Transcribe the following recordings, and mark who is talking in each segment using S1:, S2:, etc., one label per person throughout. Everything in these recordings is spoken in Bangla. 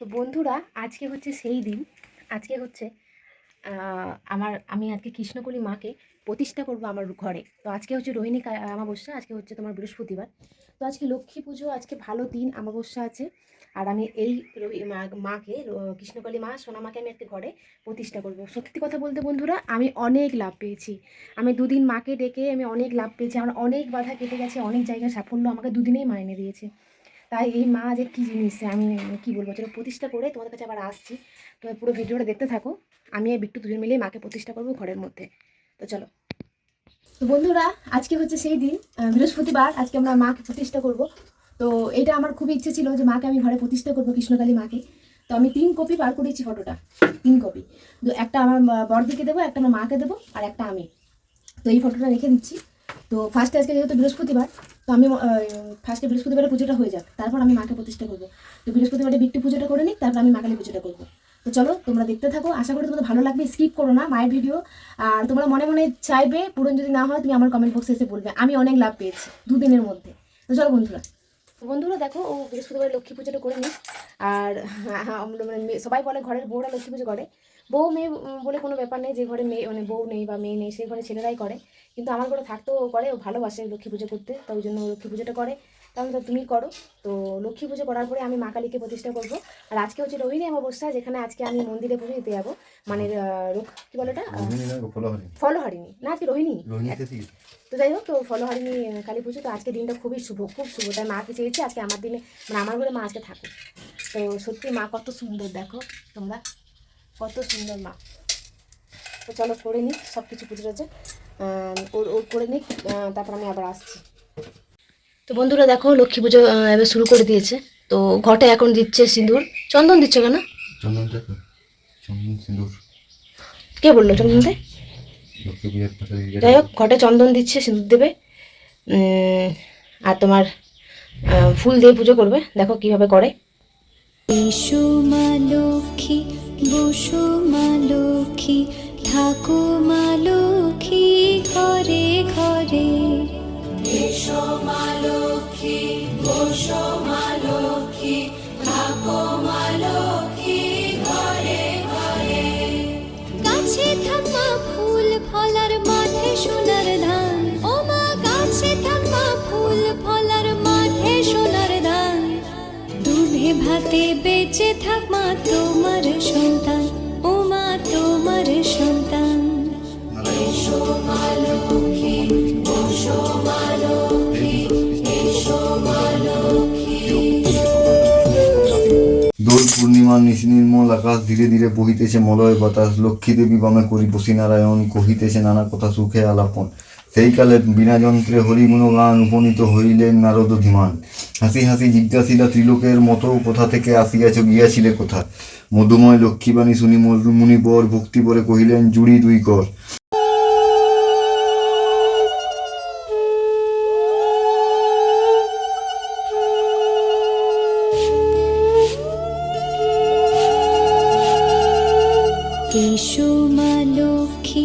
S1: তো বন্ধুরা, আজকে হচ্ছে সেই দিন। আজকে হচ্ছে আমার, আমি আজকে কৃষ্ণকলি মাকে প্রতিষ্ঠা করব আমার ঘরে। তো আজকে হচ্ছে রোহিণী অমাবস্যা, আজকে হচ্ছে তোমার বৃহস্পতিবার। তো আজকে লক্ষ্মী পুজো, আজকে ভালো দিন, অমাবস্যা আছে। আর আমি এই মাকে কৃষ্ণকালী মা, সোনা মাকে আমি একটা ঘরে প্রতিষ্ঠা করব। সত্যি কথা বলতে বন্ধুরা, আমি অনেক লাভ পেয়েছি। আমি দুদিন মাকে ডেকে আমি অনেক লাভ পেয়েছি। আমার অনেক বাধা কেটে গেছে, অনেক জায়গায় সাফল্য আমাকে দুদিনেই মা এনে দিয়েছে। তাই এই মা যে কী জিনিস, আমি কি বলব চলো প্রতিষ্ঠা করে তোমাদের কাছে আবার আসছি। তুমি পুরো ভিডিওটা দেখতে থাকো। আমি আর বিট্টু দুজন মিলেই মাকে প্রতিষ্ঠা করব ঘরের মধ্যে। তো চলো। তো বন্ধুরা, আজকে হচ্ছে সেই দিন বৃহস্পতিবার। আজকে আমরা মাকে প্রতিষ্ঠা করব। তো এটা আমার খুবই ইচ্ছে ছিল যে মাকে আমি ঘরে প্রতিষ্ঠা করব কৃষ্ণকালী মাকে। তো আমি তিন কপি বার করেছি ফটোটা, তিন কপি। তো একটা আমার বড়দিকে দেবো, একটা আমার মাকে দেবো, আর একটা আমি। তো এই ফটোটা রেখে দিচ্ছি। তো ফার্স্টে আজকে যেহেতু বৃহস্পতিবার তো আমি ফার্স্টে বৃহস্পতিবারে পুজোটা হয়ে যাক, তারপর আমি মাকে প্রতিষ্ঠা করব। তো বৃহস্পতিবারে বিট্টু পুজোটা করে নিই তারপর আমি মাকালী পুজোটা করব। তো চলো, তোমরা দেখতে থাকো, আশা করি তোমাদের ভালো লাগবে স্কিপ করো না মায়ের ভিডিও আর তোমরা মনে মনে চাইবে, পূরণ যদি না হয়, তুমি আমার কমেন্ট বক্সে এসে বলবে, আমি অনেক লাভ পেয়েছি, দুদিনের মধ্যে। তো চলো বন্ধুরা। বন্ধুরা দেখো, ও বৃহস্পতিবার লক্ষ্মী পুজোটা করে নিই আর মানে সবাই বলে ঘরের বউরা লক্ষ্মী পুজো করে। বউ মেয়ে বলে কোনো ব্যাপার নেই যে ঘরে মেয়ে মানে বউ নেই বা মেয়ে নেই সেই ঘরে ছেলেরাই করে। কিন্তু আমার ঘরে থাকতেও করে ও ভালোবাসে লক্ষ্মী পুজো করতে তো ওই জন্য লক্ষ্মী পুজোটা করে। তাহলে তো তুমি করো। তো লক্ষ্মী পুজো করার পরে আমি মা কালীকে প্রতিষ্ঠা করব। আর আজকে হচ্ছে রোহিণী অমাবস্যা যেখানে আজকে আমি মন্দিরে পুজো দিতে যাব। মানে কি বলে
S2: ফলহারি
S1: ফলহারিণী। না আজকে রোহিণী? তো যাই হোক তো ফলহারিণী কালী পুজো তো আজকে দিনটা খুবই শুভ খুব শুভ। তাই মাকে চেয়েছি আজকে আমার দিনে মানে আমার ঘরে মা আজকে থাকুক। তো সত্যি মা কত সুন্দর দেখো তোমরা। কত সুন্দর মা। তো চলো করে নিই সব কিছু পুজো টুজো আহ, ওর ওর করে নিই তারপর আমি আবার আসছি। তো বন্ধুরা দেখো লক্ষ্মী পুজো এবার শুরু করে দিয়েছে। তো ঘটে এখন দিচ্ছে সিঁদুর। চন্দন দিচ্ছে কেন?
S2: চন্দন সিঁদুর।
S1: কে বলল চন্দন দিয়ে যাই হোক ঘটে চন্দন দিচ্ছে সিঁদুর দেবে। আর তোমার ফুল দিয়ে পুজো করবে। দেখো কীভাবে করে।
S3: লক্ষ্মী বসো মা লক্ষ্মী থাকো মা লক্ষ্মী ঘরে ঘরে। এসো লক্ষ্মী বসো মা বেঁচে থাক মা তোমার সন্তান। ও মা তোমার সন্তান। এসো মা লক্ষ্মী বসো মা লক্ষ্মী এসো মা
S2: দোল পূর্ণিমার নিশি নির্মল আকাশ ধীরে ধীরে বহিতেছে মলয় বাতাস। লক্ষ্মী দেবী বামে করি বসি নারায়ণ কহিতেছে নানা কথা সুখে আলাপন। সেই কালে বিনা যন্ত্রে হরি গুণগান উপনীত হইলেন নারদ ধীমান। হাসি হাসি জিজ্ঞাসিলা ত্রিলোকের মতো কোথা থেকে আসিয়াছ, গিয়াছিলে কোথা? মধুময় লক্ষ্মীবাণী শুনি মুনিবর ভক্তি বলে কহিলেন, জুড়ি দুই কর।
S3: মা লক্ষ্মী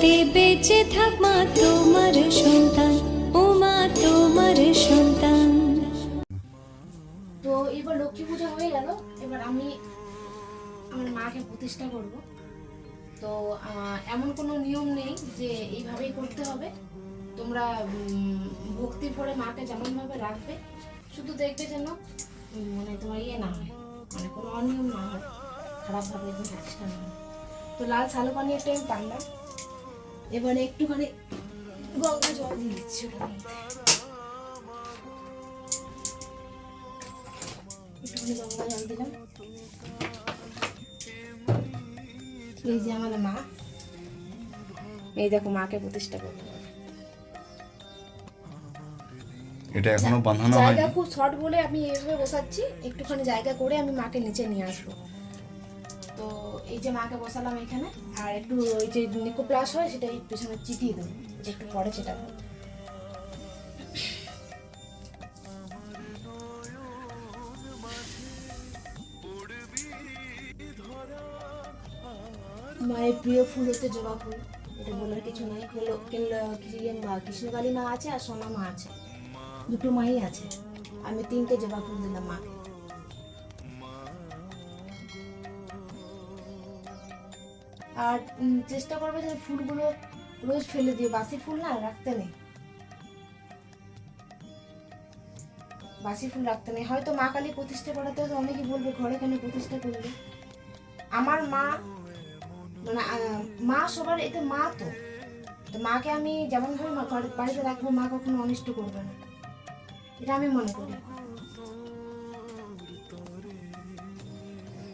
S3: ভাতে বেঁচে থাক মা তোমার সন্তান ও মা তোমার সন্তান।
S1: তো এবার লক্ষ্মী পুজো হয়ে গেল এবার আমি আমার মাকে প্রতিষ্ঠা করব। তো এমন কোনো নিয়ম নেই যে এইভাবেই করতে হবে। তোমরা উম, ভক্তির পরে মাকে যেমনভাবে রাখবে শুধু দেখবে যেন মানে তোমার ইয়ে না হয় মানে কোনো অনিয়ম না হয় খারাপভাবে না হয়। তো লাল শালো পানি একটা আমি পারলাম এবারে একটুখানি গঙ্গা জল দিয়ে দিচ্ছি একটুখানি গঙ্গা জল দিলাম। এই যে আমাদের মা। এই দেখো মাকে প্রতিষ্ঠা করতে
S2: এটা এখনও বাঁধানো
S1: জায়গা খুব শর্ট বলে আমি এইভাবে বসাচ্ছি একটুখানি জায়গা করে আমি মাকে নিচে নিয়ে আসব। তো এই যে মাকে বসালাম এখানে, আর একটু ওই যে নিকো প্লাস হয় সেটা এই পেছনে চিটিয়ে দেবো, যে একটু পরে সেটা মায়ের প্রিয় ফুল হচ্ছে জবা ফুল, এটা বলার কিছু নাই। কৃষ্ণকালী মা আছে আর সোনা মা আছে। দুটো মাই আছে। আমি তিনটে জবা ফুল দিলাম মাকে। আর চেষ্টা করবে যে ফুলগুলো রোজ ফেলে দিও। বাসি ফুল না, রাখতে নেই। বাসি ফুল রাখতে নেই। হয়তো মা কালী প্রতিষ্ঠা করাতে অনেকে বলবে, ঘরে কেন প্রতিষ্ঠা করবে আমার মা মানে মা সবার, এতে মা তো। তো মাকে আমি যেমন ভাবে মা বাড়িতে রাখব, মা কখনো অনিষ্ট করবে না। এটা আমি মনে করি।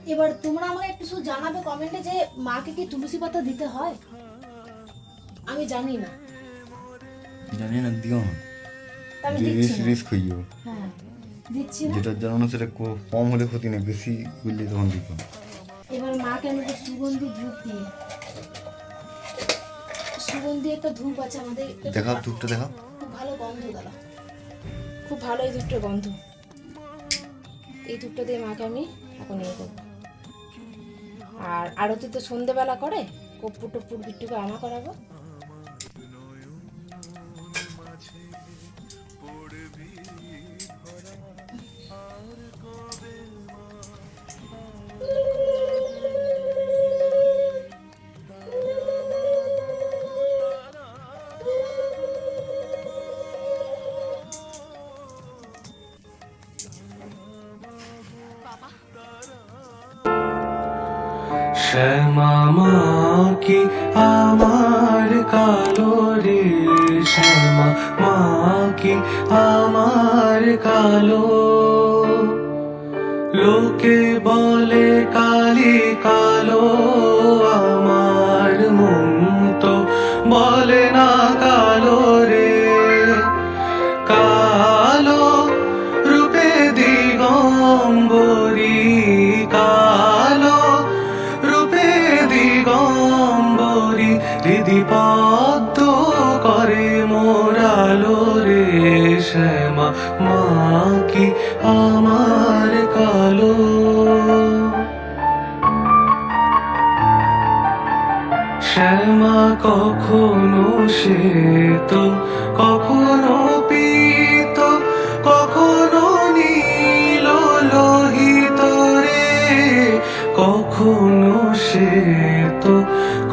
S1: এবার তোমরা আমাকে একটু জানাবে কমেন্টে যে মাকে কি তুলসী পাতা দিতে হয়? আমি জানি না।
S2: জানি না দিও। না
S1: আমি দিচ্ছি না।
S2: রিস্ক হয়ে
S1: হ্যাঁ দিচ্ছি না।
S2: যেটা জানো না সেটা কো- কম হলে ক্ষতি নেই বেশি করলে তখন দিতে
S1: এবার মাকে আমি একটা সুগন্ধি ধূপ দিয়ে। সুগন্ধি একটা ধূপ আছে আমাদের। এটা
S2: দেখাও ধূপটা দেখাও।
S1: খুব ভালো গন্ধ দাদা। খুব ভালো এই ধূপটার গন্ধ। এই ধূপটা দিয়ে মাকে আমি এখন ইয়ে করব আর আরতি তো সন্ধেবেলা করে কপ্পুর টপ্পুর বিট্টুকে আনা করাবো।
S4: আমার কালো। লোকে বলে কালি কালো আমার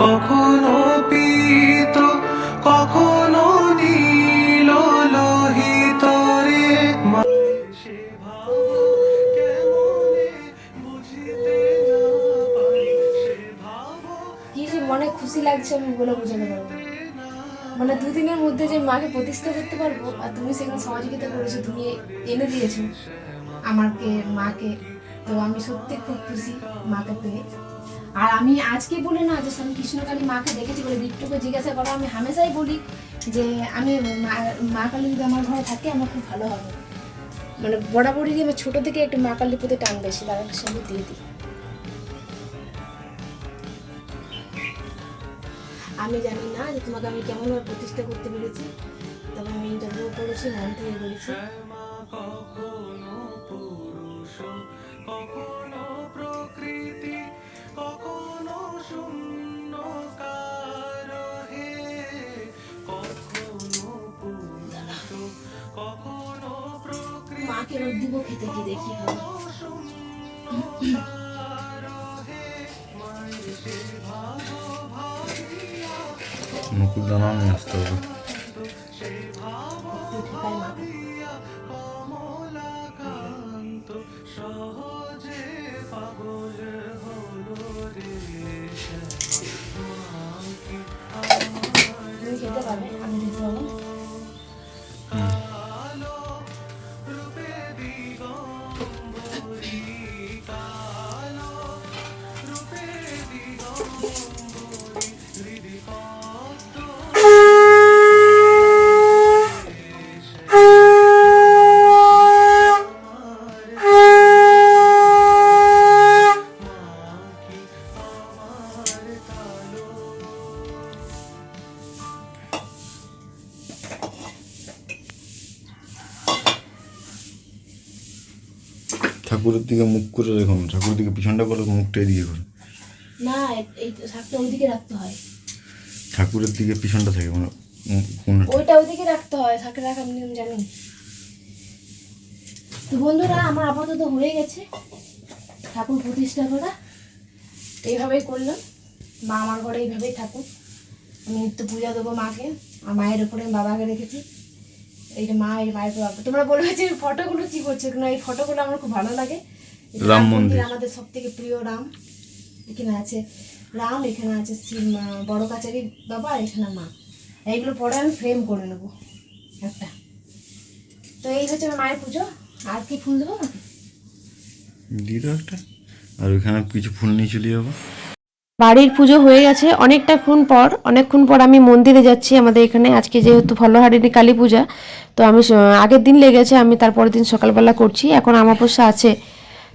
S4: কখনো পীত, কখনো নীল লোহিত রে
S1: মনে খুশি লাগছে আমি বলে বোঝাতে পারব। মানে দুদিনের মধ্যে যে মাকে প্রতিষ্ঠা করতে পারব, আর তুমি সেখানে সহযোগিতা করেছ, তুমি এনে দিয়েছ আমাকে, মাকে তো আমি সত্যি খুব খুশি মাকে পেয়ে। আর আমি আজকে বলি না যে আমি কৃষ্ণকালী মাকে দেখেছি বলে বিট্টুকে জিজ্ঞাসা করো, আমি হামেশাই বলি যে আমি মা- কালী যদি আমার ঘরে থাকে, আমার খুব ভালো হবে। মানে বরাবরই আমি ছোটো থেকে একটু মা কালীর প্রতি টান বেশি সঙ্গে দিয়ে দিই। আমি জানি না যে তোমাকে আমি কেমনভাবে প্রতিষ্ঠা করতে পেরেছি, তবে আমি ইন্টারভিউ করেছি মন থেকে করেছি।
S4: কখনো প্রকৃতি কখনো শূন্য হে। কখনো পুরুষ কখনো প্রকৃতি
S1: মাকে রোদ দিব খেতে কি দেখি হবে।
S2: মুকুল দানা নিয়ে আসতে হবে। দিকে মুখ করে রেখুন ঠাকুরের দিকে পিছনটা করে মুখটা এদিকে করুন
S1: না এই শাকটা ওইদিকে রাখতে হয়।
S2: ঠাকুরের দিকে পিছনটা থাকে মানে
S1: ওইটা ওইদিকে রাখতে হয় শাকে রাখার নিয়ম জানি। তো বন্ধুরা আমার আপাতত হয়ে গেছে। ঠাকুর প্রতিষ্ঠা করা এইভাবেই করলাম। মা আমার ঘরে এইভাবেই থাকুক। আমি নিত্য পূজা দেবো মাকে আর মায়ের উপরে আমি বাবাকে রেখেছি। এইটা মা এই মায়ের বাবা। তোমরা বলবে যে ফটোগুলো কি করছ? না এই ফটোগুলো আমার খুব ভালো লাগে।
S2: রাম মন্দির।
S1: আমাদের সব থেকে প্রিয় রাম? এখানে আছে রাম এখানে আছে বড় কাচারি বাবা আর এখানে মা। এইগুলো পরে আমি ফ্রেম করে নেব। একটা। তো এই হচ্ছে আমার মায়ের পুজো। আর কি ফুল দেবো?
S2: দিয়ে দাও একটা? আর ওইখানে কিছু ফুল নিয়ে চলে যাব।
S1: বাড়ির পুজো হয়ে গেছে। অনেকটাক্ষণ পর অনেকক্ষণ পর আমি মন্দিরে যাচ্ছি আমাদের এখানে। আজকে যেহেতু ফলহারিণী কালী পূজা তো আমি আগের দিন লেগেছে আমি তারপরের দিন সকালবেলা করছি। এখন আমাবস্যা আছে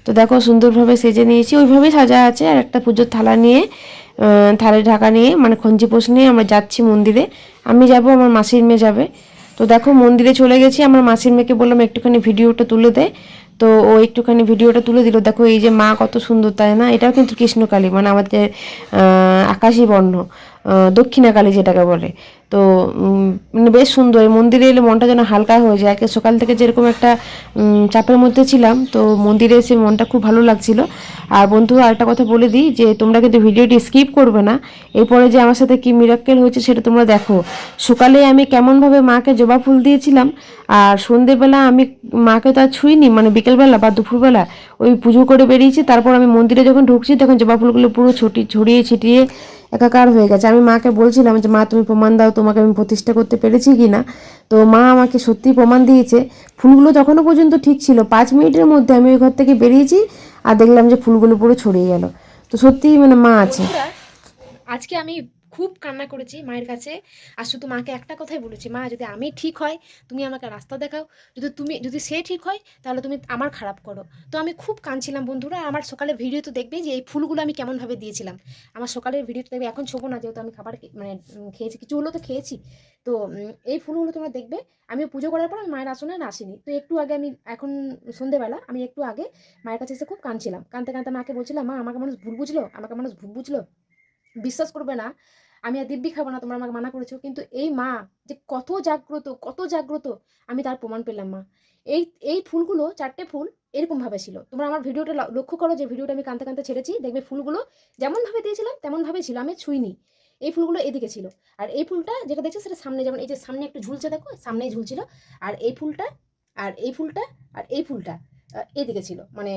S1: তো দেখো সুন্দরভাবে সেজে নিয়েছি। ওইভাবেই সাজা আছে আর একটা পুজোর থালা নিয়ে থালে ঢাকা নিয়ে মানে খঞ্জি পোষ নিয়ে আমরা যাচ্ছি মন্দিরে। আমি যাব, আমার মাসির মেয়ে যাবে। তো দেখো মন্দিরে চলে গেছি। আমার মাসির মেয়েকে বললাম, একটুখানি ভিডিওটা তুলে দে। তো ও একটুখানি ভিডিওটা তুলে দিল। দেখো এই যে মা কত সুন্দর, তাই না? এটাও কিন্তু কৃষ্ণকালী মানে আমাদের আকাশী বর্ণ। দক্ষিণাকালী যেটাকে বলে। তো মানে বেশ সুন্দর। এই মন্দিরে এলে মনটা যেন হালকা হয়ে যায়। সকাল থেকে যেরকম একটা চাপের মধ্যে ছিলাম, তো মন্দিরে এসে মনটা খুব ভালো লাগছিল। আর বন্ধু, আরেকটা কথা বলে দিই যে, তোমরা কিন্তু ভিডিওটি স্কিপ করবে না। এরপরে যে আমার সাথে কি মিরাক্কেল হয়েছে সেটা তোমরা দেখো। সকালে আমি কেমনভাবে মাকে জবা ফুল দিয়েছিলাম, আর সন্ধেবেলা আমি মাকে তো আর ছুঁইনি মানে বিকেলবেলা বা দুপুরবেলা ওই পুজো করে বেরিয়েছি। তারপর আমি মন্দিরে যখন ঢুকছি, তখন জবা ফুলগুলো পুরো ছটি, ছড়িয়ে ছিটিয়ে একাকার হয়ে গেছে। আমি মাকে বলছিলাম যে, মা, তুমি প্রমাণ দাও, তোমাকে আমি প্রতিষ্ঠা করতে পেরেছি কি না? তো মা আমাকে সত্যি প্রমাণ দিয়েছে। ফুলগুলো তখনও পর্যন্ত ঠিক ছিল। পাঁচ মিনিটের মধ্যে আমি ওই ঘর থেকে বেরিয়েছি আর দেখলাম যে ফুলগুলো পুরো ছড়িয়ে গেল। তো সত্যিই মানে মা আছে। আজকে আমি খুব কান্না করেছি মায়ের কাছে। আর শুধু মাকে একটা কথাই বলেছি, মা, যদি আমি ঠিক হয় তুমি আমাকে রাস্তা দেখাও। যদি তুমি, যদি সে ঠিক হয় তাহলে তুমি আমার খারাপ করো। তো আমি খুব কাঁদছিলাম বন্ধুরা, আমার সকালে ভিডিও তো দেখবে যে এই ফুলগুলো আমি কেমনভাবে দিয়েছিলাম। আমার সকালের ভিডিওটা দেখবে, এখন ছোবো না, যেহেতু আমি খাবার মানে খেয়েছি, কিছু হলো তো খেয়েছি। তো এই ফুলগুলো তোমরা দেখবে আমি পুজো করার পর আমি মায়ের আসনে আসিনি। তো একটু আগে আমি, এখন সন্ধেবেলা, আমি একটু আগে মায়ের কাছে এসে খুব কাঁদছিলাম। কাঁদতে কাঁদতে মাকে বলছিলাম, মা, আমাকে মানুষ ভুল বুঝলো? আমাকে মানুষ ভুল বুঝলো? বিশ্বাস করবে না? আমি আর দিব্যি খাব না, তোমরা আমাকে মানা করেছ। কিন্তু এই মা যে কত জাগ্রত কত জাগ্রত, আমি তার প্রমাণ পেলাম মা। এই এই ফুলগুলো, চারটে ফুল এরকমভাবে ছিল। তোমরা আমার ভিডিওটা লক্ষ্য করো যে ভিডিওটা আমি কাঁদতে কাঁদতে ছেড়েছি। দেখবে ফুলগুলো যেমনভাবে দিয়েছিলাম, তেমনভাবে ছিল। আমি ছুঁইনি। এই ফুলগুলো এদিকে ছিল। আর এই ফুলটা যেটা দেখছ সেটা সামনে, যেমন এই যে সামনে একটু ঝুলছে দেখো, সামনেই ঝুলছিল। আর এই ফুলটা, আর এই ফুলটা, আর এই ফুলটা এদিকে ছিল। মানে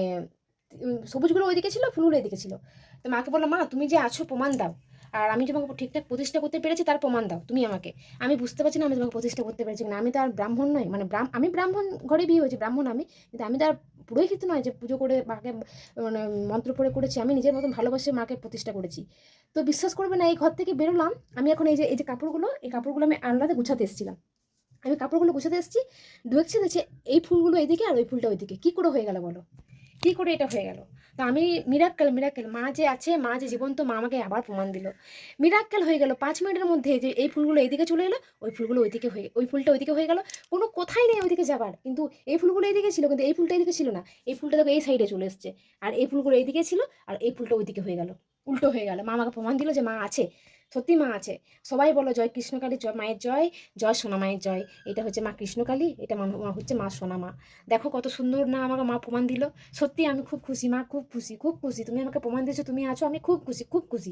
S1: সবুজগুলো ওইদিকে ছিল, ফুলগুলো এদিকে ছিল। তো মাকে বললাম, মা, তুমি যে আছো, প্রমাণ দাও। আর আমি তোমাকে ঠিকঠাক প্রতিষ্ঠা করতে পেরেছি, তার প্রমাণ দাও, তুমি আমাকে। আমি বুঝতে পারছি না আমি তোমাকে প্রতিষ্ঠা করতে পেরেছি না আমি তো আর ব্রাহ্মণ নই মানে আমি ব্রাহ্মণ, ঘরে বিয়ে হয়েছি, ব্রাহ্মণ আমি, কিন্তু আমি তো আর পুরোহিত নয় যে পুজো করে মাকে মানে মন্ত্র পড়ে করেছি, আমি নিজের মতন ভালোবাসে মাকে প্রতিষ্ঠা করেছি। তো বিশ্বাস করবে না, এই ঘর থেকে বেরোলাম, আমি এখন এই যে এই যে কাপড়গুলো, এই কাপড়গুলো আমি আনলাতে গুছাতে এসেছিলাম। আমি কাপড়গুলো গুছাতে এসেছি, দেখছি দেখছি এই ফুলগুলো এইদিকে আর ওই ফুলটা ওইদিকে। কী করে হয়ে গেল বলো? কী করে এটা হয়ে গেল? তো আমি মিরাক্কেল মিরাক্কেল মা যে আছে, মা যে জীবন্ত, মা আমাকে আবার প্রমাণ দিল। মিরাক্কেল হয়ে গেল পাঁচ মিনিটের মধ্যে যে এই ফুলগুলো এইদিকে চলে এলো, ওই ফুলগুলো ওইদিকে হয়ে, ওই ফুলটা ওইদিকে হয়ে গেল। কোনো কোথায় নেই ওইদিকে যাবার, কিন্তু এই ফুলগুলো এইদিকে ছিল, কিন্তু এই ফুলটা এইদিকে ছিল না। এই ফুলটা দেখো এই সাইডে চলে এসছে। আর এই ফুলগুলো এইদিকে ছিল, আর এই ফুলটা ওইদিকে হয়ে গেল। উল্টো হয়ে গেল। মা আমাকে প্রমাণ দিল যে মা আছে। সত্যি মা আছে। সবাই বলো, জয় কৃষ্ণকালী, জয় মায়ের জয় জয় সোনা মায়ের জয়। এটা হচ্ছে মা কৃষ্ণকালী, এটা মা হচ্ছে মা সোনা মা। দেখো কত সুন্দর না আমাকে মা প্রমাণ দিল। সত্যি আমি খুব খুশি, মা খুব খুশি খুব খুশি। তুমি আমাকে প্রমাণ দিয়েছ, তুমি আছো, আমি খুব খুশি খুব খুশি।